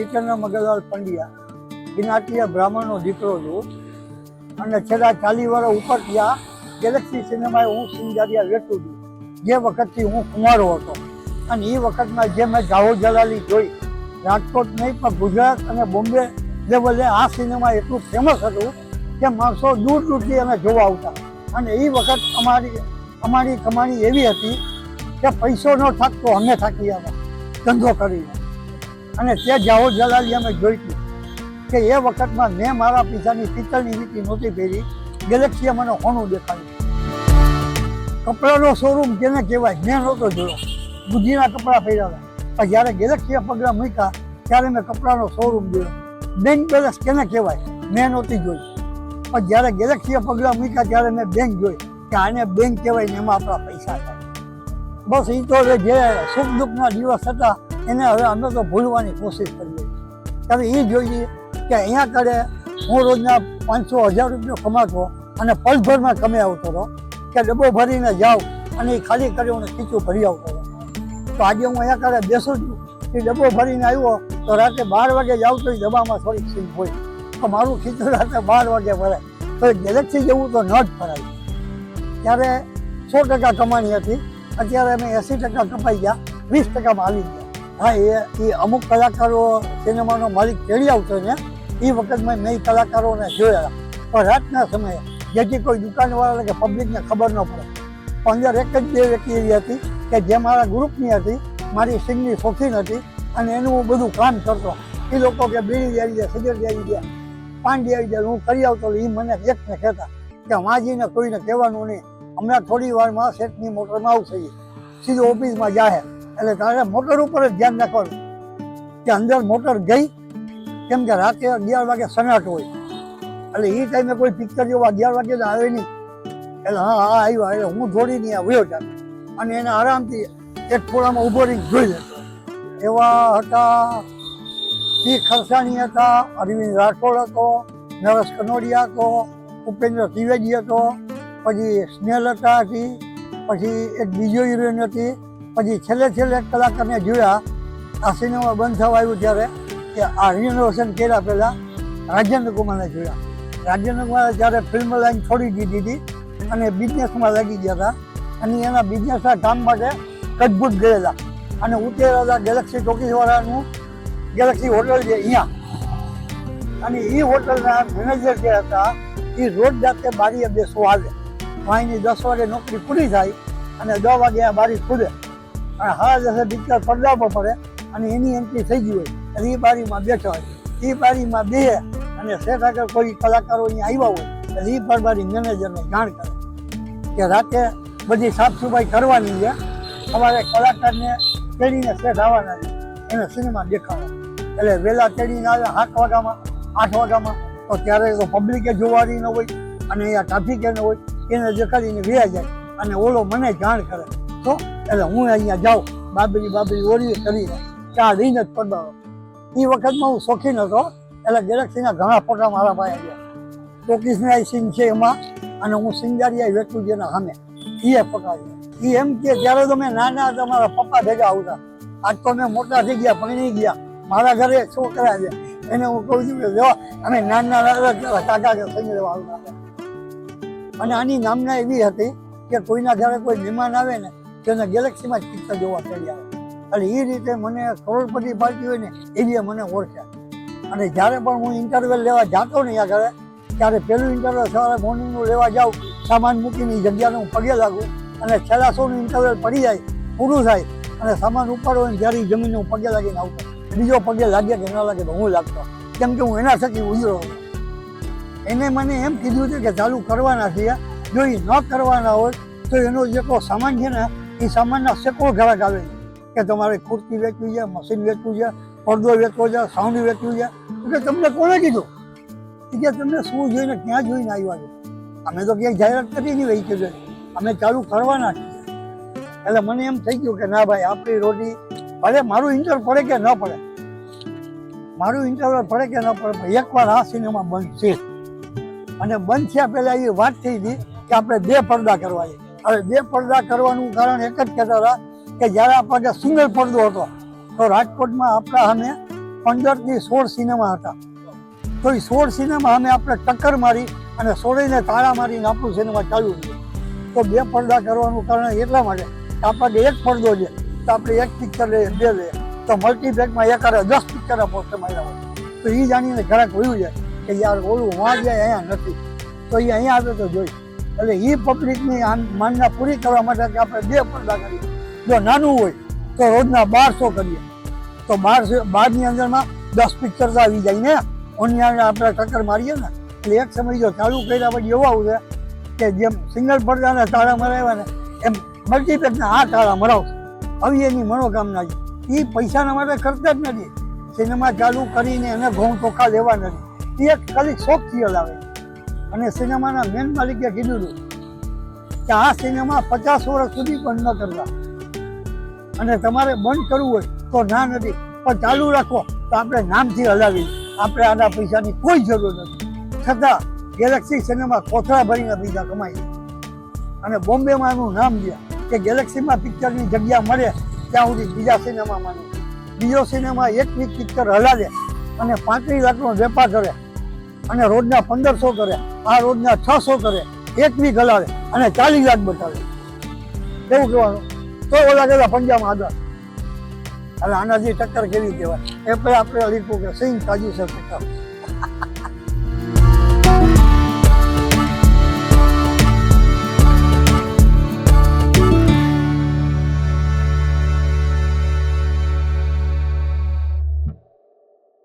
જીતેન્દ્ર મગનલાલ પંડ્યા, જ્ઞાતીય બ્રાહ્મણનો દીકરો છું અને છેલ્લા ચાલી વર્ષ ઉપર ત્યાં ગેલેક્સી સિનેમાએ હું સિંગારિયા વેચું છું. જે વખતથી હું કુમારો હતો. અને એ વખતમાં જે મેં જાહો જલાલી જોઈ, રાજકોટ નહીં, પણ ગુજરાત અને બોમ્બે લેવલે આ સિનેમા એટલું ફેમસ હતું કે માણસો દૂર દૂરથી અમે જોવા આવતા. અને એ વખત અમારી અમારી કમાણી એવી હતી કે પૈસો ન થાકતો, અમે થાકી આવ્યા ધંધો કરીને અને તે જાહો જલાલી અમે જોઈતી કે એ વખતમાં મેં મારા પિતાની પિત્તળની વીટી નહોતી પહેરી. ગેલેક્સીએ મને હોનું દેખાડ્યું. કપડાનો શોરૂમ કેને કહેવાય, મેં નહોતો જોયો. બુદ્ધિના કપડાં પહેર્યા પણ જ્યારે ગેલેક્સીએ પગલાં મૂક્યા, ત્યારે મેં કપડાનો શોરૂમ જોયો. બેંક બેલેન્સ કેને કહેવાય? મેં નહોતી જોઈ. પણ જ્યારે ગેલેક્સીએ પગલાં મૂક્યા, ત્યારે મેં બેંક જોઈ કે આને બેંક કહેવાય ને એમાં આપણા પૈસા થાય. બસ એ તો જે સુખ દુઃખના દિવસ હતા એને હવે અમે તો ભૂલવાની કોશિશ કરીએ ત્યારે એ જોઈએ કે અહીંયા કરે હું રોજના પાંચસો હજાર રૂપિયો કમાતો અને પલભરમાં કમે આવતો હતો કે ડબ્બો ભરીને જાઉં અને એ ખાલી કરી હું ખીચું ભરી આવતો હતો તો આજે હું અહીંયા કરે બેસું છું, એ ડબ્બો ભરીને આવ્યો, તો રાતે બાર વાગે જાઉં તો એ ડબ્બામાં થોડીક સીટ હોય. તો મારું ખીચું રાતે બાર વાગે ભરાય. તો ગેલેક્સી જેવું તો ન જ ભરાય. ત્યારે સો ટકા કમાણી હતી. અત્યારે અમે એંસી ટકા કપાઈ ગયા, વીસ ટકામાં આવી ગયા. હા, એ એ અમુક કલાકારો સિનેમાનો માલિક તેડી આવતો ને, એ વખતમાં મેં કલાકારોને જોયા. પણ રાતના સમયે જેથી કોઈ દુકાનવાળાને કે પબ્લિકને ખબર ન પડે. અંદર એક જ બે વ્યક્તિ એવી હતી કે જે મારા ગ્રુપની હતી, મારી સિંગની શોખીન હતી અને એનું હું બધું કામ કરતો. એ લોકો કે બીડી દેવી જાય સિગરેટ દેવી દે પાન આવી દે હું કરી આવતો એ મને એકને કહેતા કે વાંચીને કોઈને કહેવાનું નહીં. હમણાં થોડી વારમાં સેટની મોટરમાં આવશે સીધો ઓફિસમાં જાહે. એટલે તારે મોટર ઉપર જ ધ્યાન રાખવાનું. કે અંદર મોટર ગઈ, કેમ કે રાતે અગિયાર વાગે સનાટ હોય. એટલે એ ટાઈમે કોઈ પિક્ચર જોવા અગિયાર વાગે તો આવે નહીં. એટલે હા હા, આવ્યો એટલે હું આવ્યો જાત અને એને આરામથી એક ખોળામાં ઊભો રહીને જોઈ લેતો. એવા હતા પી ખરસાણી હતા, અરવિંદ રાઠોડ હતો, નરેશ કનોડિયા હતો, ઉપેન્દ્ર ત્રિવેદી હતો, પછી સ્નેહલતા હતી, પછી એક બીજો હિરોઈન હતી પછી છેલ્લે છેલ્લે એક કલાકારને જોયા. આ સિનેમા બંધ થવા આવ્યું ત્યારે કે આ રિનોવેશન કર્યા પહેલાં રાજેન્દ્ર કુમારને જોયા. રાજેન્દ્ર કુમારે જ્યારે ફિલ્મ લાઈન છોડી દીધી હતી અને બિઝનેસમાં લાગી ગયા હતા. અને એના બિઝનેસના કામ માટે કદભૂત ગયેલા. અને ઉતરેલા હતા ગેલેક્સી ટોકીસવાળાનું ગેલેક્સી હોટલ છે અહીંયા. અને એ હોટલના મેનેજર જે હતા, એ રોજ જાતે બારીએ બેસવા આવે અહીંની દસ વાગે નોકરી પૂરી થાય અને દસ વાગે આ બારી ખુલે. અને હા દસે પિક્ચર પડદા પર પડે અને એની એન્ટ્રી થઈ ગઈ હોય, અને એ બારીમાં બેઠા હોય. એ બારીમાં બે અને શેઠ આગળ કોઈ કલાકારો અહીંયા આવ્યા હોય, એટલે એ પરબારી મેનેજરને જાણ કરે કે રાતે બધી સાફ સફાઈ કરવાની છે. અમારે કલાકારને તેડીને શેઠ આવવાના છે. એને સિનેમા દેખાડો. એટલે વહેલા તેડીને આવે આઠ વાગ્યામાં આઠ વાગ્યામાં, તો ત્યારે તો પબ્લિકે જોવાની ન હોય અને અહીંયા ટ્રાફિકે ન હોય, એને દેખાડીને વ્યા જાય. અને ઓલો મને જાણ કરે. તો એટલે હું અહીંયા જાઉં. બાબરી બાબરી ઓળી કરીને ચા લઈને જ પડવાનો એ વખતમાં હું શોખીન હતો, એટલે ગેલેક્સીના ઘણા ફોટા મારા પાસે આવ્યા. ટોકીસના સીન છે એમાં, અને હું સિંગારિયા વેટુજીના જેના સામે. એ ફોટા એ એમ કે જ્યારે તમે નાના હતા, મારા પપ્પા ભેગા આવતા. આજ તો મેં મોટા થઈ ગયા, ભણી ગયા. મારા ઘરે છોકરા છે. એને હું કહું છું કે જો અમે નાના નાના કાકા કે સંગ લેવા આવતા અને આની નામના એવી હતી કે કોઈના ઘરે કોઈ મહેમાન આવે ને તેને ગેલેક્સીમાં જ પિક્ચર જોવા ચડી આવે એટલે એ રીતે મને કરોડપતિ પાર્ટી હોય ને એવી મને ઓળખે. અને જ્યારે પણ હું ઇન્ટરવેલ લેવા જાતો ને ત્યાં ઘરે, ત્યારે પહેલું ઇન્ટરવેલ સવારે મોર્નિંગનું લેવા જાઉં, સામાન મૂકીને એ જગ્યાને હું પગે લાગું, અને છેલ્લા સોનું ઇન્ટરવેલ પડી જાય, પૂરું થાય, અને સામાન ઉપાડો હોય જ્યારે જમીનને હું પગે લાગીને આવતો બીજો પગે લાગે કે ન લાગે તો હું લાગતો. કેમ કે હું એના થકી ઉજરો એને મને એમ કીધું છે કે ચાલુ કરવાના છીએ જો એ ન કરવાના હોય, તો એનો જેટલો સામાન છે ને એ સામાનના સેંકડો ઘરાક આવે કે તમારે ખુરશી વેચવી છે મશીન વેચવું છે, પડદો વેચવો છે સાઉન્ડ વેચવું છે. એટલે તમને કોણે કીધું? કે તમને શું જોઈને ક્યાં જોઈને આવ્યા છો? અમે તો ક્યાંય જાહેરાત કરી નહીં વહી છે. અમે ચાલુ કરવાના છીએ. એટલે મને એમ થઈ ગયું કે ના ભાઈ, આપણી રોટી ભલે મારું ઇન્ટર પડે કે ન પડે. મારું ઇન્ટરવ્યુ પડે કે ન પડે, પણ એકવાર આ સિનેમા બંધ છે. અને બંધ થયા પહેલાં એ વાત થઈ હતી કે આપણે બે પડદા કરવા હવે બે પડદા કરવાનું કારણ એક જ કહેતા હતા કે જ્યારે આપણે સિંગલ પડદો હતો, તો રાજકોટમાં આપણા પંદરથી સોળ સિનેમા હતા. તો એ સોળ સિનેમા અમે આપણે ટક્કર મારી અને સોળેને તાળા મારીને આપણું સિનેમા ચાલુ થયું. તો બે પડદા કરવાનું કારણ એટલા માટે કે આપણને એક પડદો છે, તો આપણે એક પિક્ચર લઈએ, બે લઈએ. તો મલ્ટીપ્લેકમાં એક આરે દસ પિક્ચર પોસ્ટર માર્યા હોય. તો એ જાણીને ઘણા વયું છે કે યાર ઓલું વાં જાય અહીંયા નથી. તો એ અહીંયા આવે તો જોઈ. એટલે એ પબ્લિકની માનના પૂરી કરવા માટે કે આપણે બે પડદા કરીએ. જો નાનું હોય, તો રોજના બારસો કરીએ. તો બાર બારની અંદરમાં દસ પિક્ચર આવી જાય ને, ઓની આપણે ટક્કર મારીએ ને, એટલે એક સમય જો ચાલુ કર્યા પછી એવું આવશે કે જેમ સિંગલ પડદાને તાળા મરાવ્યા ને, એમ મલ્ટીપ્લેક્સને આ તાળા મરાવશે. આવી એની મનોકામના છે. એ પૈસાના માટે કરતા જ નથી. સિનેમા ચાલુ કરીને એને ઘઉં ચોખા લેવા નથી. એ એક ખાલી શોખથી હલાવે અને સિનેમાના મેન માલિકે કીધું હતું કે આ સિનેમા પચાસ વર્ષ સુધી પણ ન કરતા. અને તમારે બંધ કરવું હોય તો ના નથી, પણ ચાલુ રાખો તો આપણે નામથી હલાવી આપણે આના પૈસાની કોઈ જરૂર નથી. છતાં ગેલેક્સી સિનેમા કોથળા ભરીને પૈસા કમાય અને બોમ્બેમાં એનું નામ દે કે ગેલેક્સીમાં પિક્ચરની જગ્યા મળે ત્યાં સુધી બીજા સિનેમામાં નહીં બીજો સિનેમા એક વીક પિક્ચર હલાવે અને પાંત્રીસ લાખનો વેપાર કરે. અને રોજના પંદરસો કરે, આ રોજના છસો કરે, એક બી હલાવે અને ચાલીસ લાખ બતાવે. એવું કહેવાનું. તો ઓલા ગયેલા પંજાબમાં આગળ એટલે આનાથી ટક્કર કેવી કહેવાય? એ પછી આપણે લીધું કે સિંહ તાજી છે ટક્કર